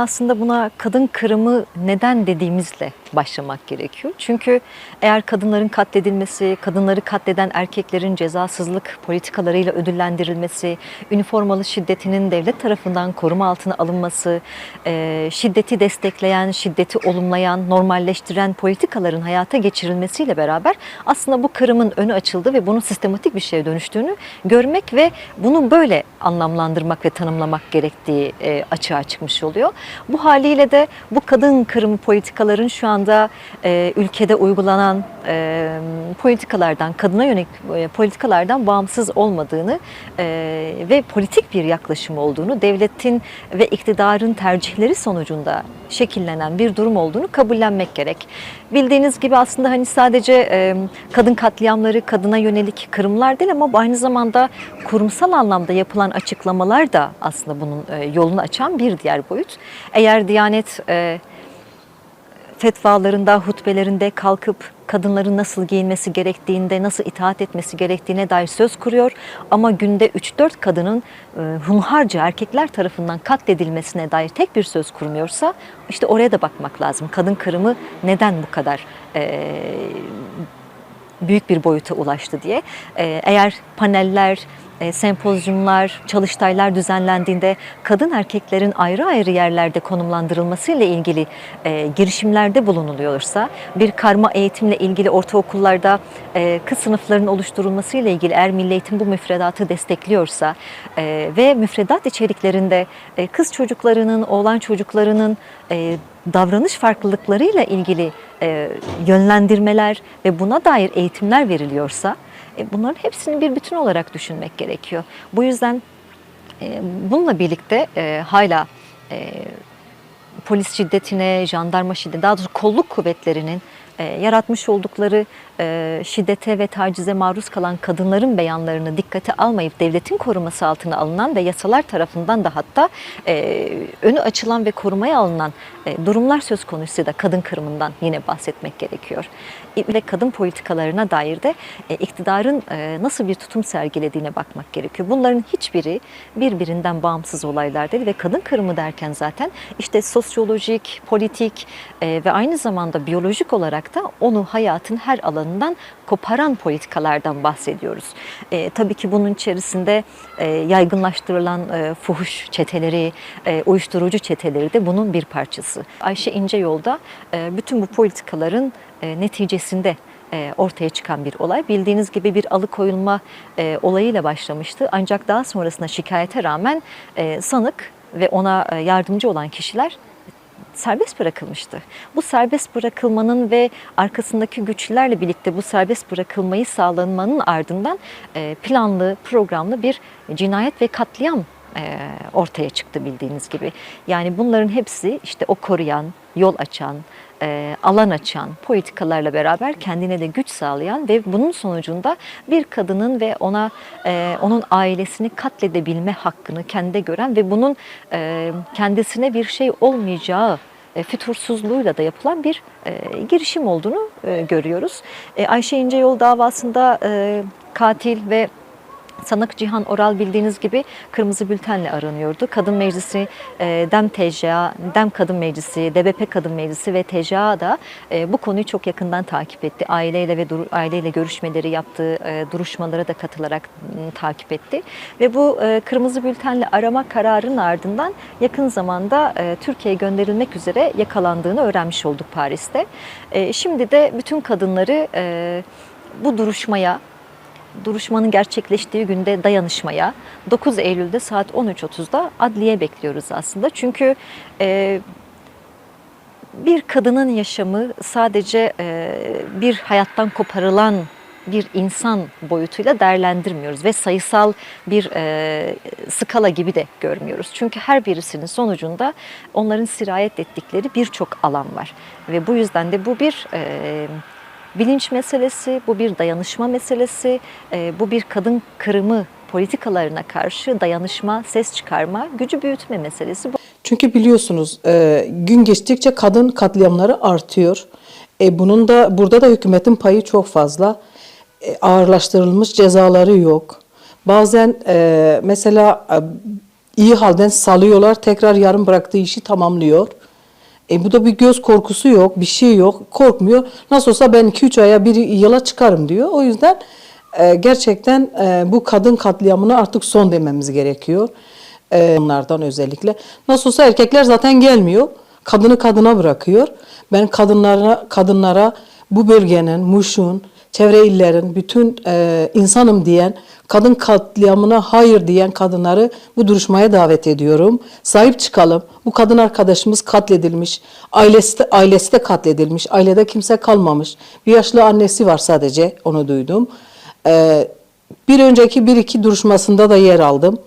Aslında buna kadın kırımı neden dediğimizle başlamak gerekiyor. Çünkü eğer kadınların katledilmesi, kadınları katleden erkeklerin cezasızlık politikalarıyla ödüllendirilmesi, üniformalı şiddetinin devlet tarafından koruma altına alınması, şiddeti destekleyen, şiddeti olumlayan, normalleştiren politikaların hayata geçirilmesiyle beraber aslında bu kırımın önü açıldı ve bunun sistematik bir şeye dönüştüğünü görmek ve bunu böyle anlamlandırmak ve tanımlamak gerektiği açığa çıkmış oluyor. Bu haliyle de bu kadın kırımı politikaların şu anda e, ülkede uygulanan e, politikalardan, kadına yönelik e, politikalardan bağımsız olmadığını e, ve politik bir yaklaşım olduğunu, devletin ve iktidarın tercihleri sonucunda şekillenen bir durum olduğunu kabullenmek gerek. Bildiğiniz gibi aslında hani sadece e, kadın katliamları, kadına yönelik kırımlar değil ama aynı zamanda kurumsal anlamda yapılan açıklamalar da aslında bunun e, yolunu açan bir diğer boyut. Eğer Diyanet e, fetvalarında, hutbelerinde kalkıp kadınların nasıl giyinmesi gerektiğinde, nasıl itaat etmesi gerektiğine dair söz kuruyor. Ama günde 3-4 kadının e, hunharca erkekler tarafından katledilmesine dair tek bir söz kurmuyorsa işte oraya da bakmak lazım. Kadın kırımı neden bu kadar e, büyük bir boyuta ulaştı diye. Ee, Eğer paneller, e, sempozyumlar, çalıştaylar düzenlendiğinde kadın erkeklerin ayrı ayrı yerlerde konumlandırılması ile ilgili e, girişimlerde bulunuluyorsa, bir karma eğitimle ilgili ortaokullarda e, kız sınıflarının oluşturulması ile ilgili eğer Milli Eğitim bu müfredatı destekliyorsa e, ve müfredat içeriklerinde e, kız çocuklarının, oğlan çocuklarının e, davranış farklılıklarıyla ilgili e, yönlendirmeler ve buna dair eğitimler veriliyorsa e, bunların hepsini bir bütün olarak düşünmek gerekiyor. Bu yüzden e, bununla birlikte e, hala e, polis şiddetine, jandarma şiddetine, daha doğrusu kolluk kuvvetlerinin e, yaratmış oldukları e, şiddete ve tacize maruz kalan kadınların beyanlarını dikkate almayıp devletin koruması altına alınan ve yasalar tarafından da hatta e, önü açılan ve korumaya alınan durumlar söz konusu da kadın kırımından yine bahsetmek gerekiyor. Ve kadın politikalarına dair de e, iktidarın e, nasıl bir tutum sergilediğine bakmak gerekiyor. Bunların hiçbiri birbirinden bağımsız olaylar değil ve kadın kırımı derken zaten işte sosyolojik, politik e, ve aynı zamanda biyolojik olarak da onu hayatın her alanından koparan politikalardan bahsediyoruz. Tabii ki bunun içerisinde yaygınlaştırılan fuhuş çeteleri, uyuşturucu çeteleri de bunun bir parçası. Ayşe İnceyol'da e, bütün bu politikaların e, neticesinde e, ortaya çıkan bir olay. Bildiğiniz gibi bir alıkoyulma e, olayıyla başlamıştı. Ancak daha sonrasında şikayete rağmen sanık ve ona yardımcı olan kişiler serbest bırakılmıştı. Bu serbest bırakılmanın ve arkasındaki güçlerle birlikte bu serbest bırakılmayı sağlanmanın ardından planlı, programlı bir cinayet ve katliam ortaya çıktı bildiğiniz gibi. Yani bunların hepsi işte o koruyan, yol açan, e, alan açan politikalarla beraber kendine de güç sağlayan ve bunun sonucunda bir kadının ve ona e, onun ailesini katledebilme hakkını kendinde gören ve bunun e, kendisine bir şey olmayacağı e, fütursuzluğuyla da yapılan bir e, girişim olduğunu e, görüyoruz. E, Ayşe İnceyol davasında e, katil ve Sanık Cihan Oral bildiğiniz gibi kırmızı bültenle aranıyordu. Kadın Meclisi, e, DEM TCA, DEM Kadın Meclisi, DBP Kadın Meclisi ve TCA da e, bu konuyu çok yakından takip etti. Aileyle ve aileyle görüşmeleri yaptı, e, duruşmalara da katılarak takip etti. Ve bu kırmızı bültenle arama kararının ardından yakın zamanda Türkiye'ye gönderilmek üzere yakalandığını öğrenmiş olduk Paris'te. Şimdi de bütün kadınları bu duruşmaya duruşmanın gerçekleştiği günde dayanışmaya 9 Eylül'de saat 13.30'da adliye bekliyoruz aslında. Çünkü e, bir kadının yaşamı sadece e, bir hayattan koparılan bir insan boyutuyla değerlendirmiyoruz ve sayısal bir e, skala gibi de görmüyoruz. Çünkü her birisinin sonucunda onların sirayet ettikleri birçok alan var ve bu yüzden de bu bir e, bilinç meselesi, bu bir dayanışma meselesi, e, bu bir kadın kırımı politikalarına karşı dayanışma, ses çıkarma, gücü büyütme meselesi. Çünkü biliyorsunuz e, gün geçtikçe kadın katliamları artıyor. E, bunun da burada da hükümetin payı çok fazla. Ağırlaştırılmış cezaları yok. Bazen mesela iyi halden salıyorlar. Tekrar yarım bıraktığı işi tamamlıyor. E bu da bir göz korkusu yok, bir şey yok, korkmuyor. Nasıl olsa ben 2-3 aya bir yıla çıkarım diyor. O yüzden e, gerçekten e, bu kadın katliamına artık son dememiz gerekiyor. E, onlardan özellikle. Nasıl olsa erkekler zaten gelmiyor. Kadını kadına bırakıyor. Ben kadınlara kadınlara bu bölgenin, Muş'un, çevre illerin, bütün e, insanım diyen, kadın katliamına hayır diyen kadınları bu duruşmaya davet ediyorum. Sahip çıkalım. Bu kadın arkadaşımız katledilmiş. Ailesi de, ailesi de katledilmiş. Ailede kimse kalmamış. Bir yaşlı annesi var sadece, onu duydum. E, bir önceki bir iki duruşmasında da yer aldım.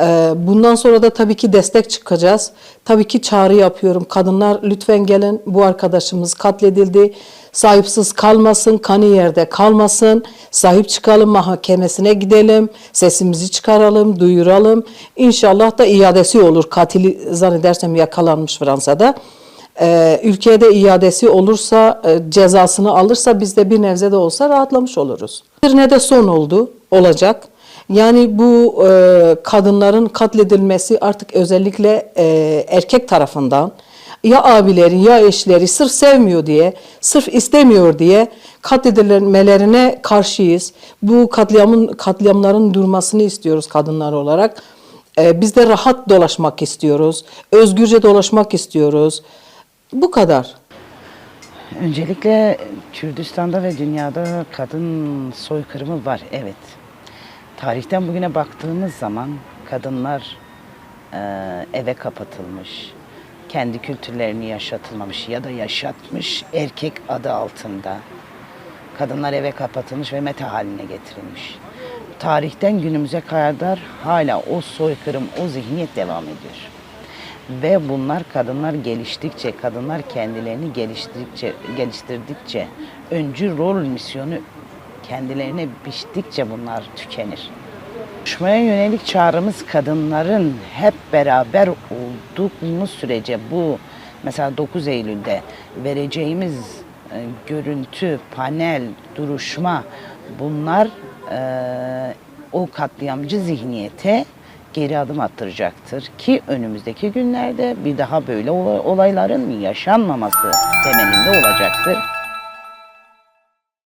Ee, Bundan sonra da tabii ki destek çıkacağız. Tabii ki çağrı yapıyorum. Kadınlar lütfen gelin. Bu arkadaşımız katledildi. Sahipsiz kalmasın, kanı yerde kalmasın. Sahip çıkalım, mahkemesine gidelim. Sesimizi çıkaralım, duyuralım. İnşallah da iadesi olur. Katili zannedersem yakalanmış Fransa'da. Ee, ülkede iadesi olursa, e, cezasını alırsa biz de bir nebze de olsa rahatlamış oluruz. Bir ne de son oldu, olacak. Yani bu e, kadınların katledilmesi artık özellikle e, erkek tarafından ya abileri ya eşleri sırf sevmiyor diye, sırf istemiyor diye katledilmelerine karşıyız. Bu katliamın katliamların durmasını istiyoruz kadınlar olarak. E, biz de rahat dolaşmak istiyoruz, özgürce dolaşmak istiyoruz. Bu kadar. Öncelikle Kürdistan'da ve dünyada kadın soykırımı var, evet. Tarihten bugüne baktığımız zaman kadınlar e, eve kapatılmış, kendi kültürlerini yaşatılmamış ya da yaşatmış erkek adı altında. Kadınlar eve kapatılmış ve meta haline getirilmiş. Tarihten günümüze kadar hala o soykırım, o zihniyet devam ediyor. Ve bunlar kadınlar geliştikçe, kadınlar kendilerini geliştirdikçe, geliştirdikçe, öncü rol misyonu kendilerine biçtikçe bunlar tükenir. Konuşmaya yönelik çağrımız kadınların hep beraber olduğumuz sürece bu mesela 9 Eylül'de vereceğimiz e, görüntü, panel, duruşma bunlar e, o katliamcı zihniyete geri adım attıracaktır ki önümüzdeki günlerde bir daha böyle olay- olayların yaşanmaması temelinde olacaktır.